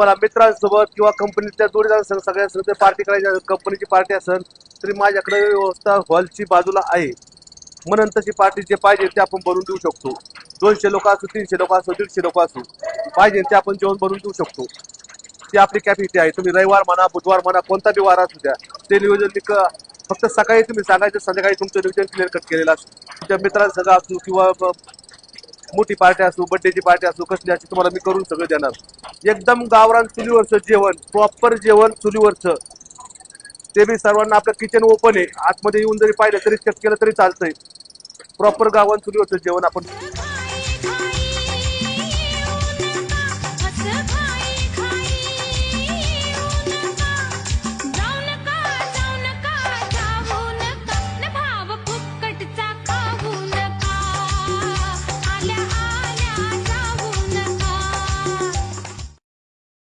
मला मित्रांसोबत किंवा कंपनीच्या सगळ्या सगळ्यांसोबत पार्टी करायची कंपनीची पार्टी असेल तरी माझ्याकडे व्यवस्था हॉलची बाजूला आहे. मग नंतरची पार्टी जे पाहिजे ते आपण बनवून देऊ शकतो. दोनशे लोक असू तीनशे लोक असू दीडशे लोक असू पाहिजे ते आपण जेवण बनवून देऊ शकतो. ती आपली कॅपॅसिटी आहे. तुम्ही रविवार म्हणा बुधवार म्हणा कोणता बी वार असू द्या ते नियोजन मी फक्त सकाळी तुम्ही सांगायचं संध्याकाळी तुमचं नियोजन क्लिअर कट केलेलं असू तुमच्या मित्रांसगळं असू किंवा मोठी पार्टी असू बड्डेची पार्टी असू कसली अशी तुम्हाला मी करून सगळं देणार. एकदम गावरान चुलीवरचं जेवण प्रॉपर जेवण चुलीवरचं. ते बी सर्वांना आपलं किचन ओपन आहे. आतमध्ये येऊन जरी पाहिलं तरी चेक केलं तरी चालतंय. प्रॉपर गावरान चुलीवरचं जेवण आपण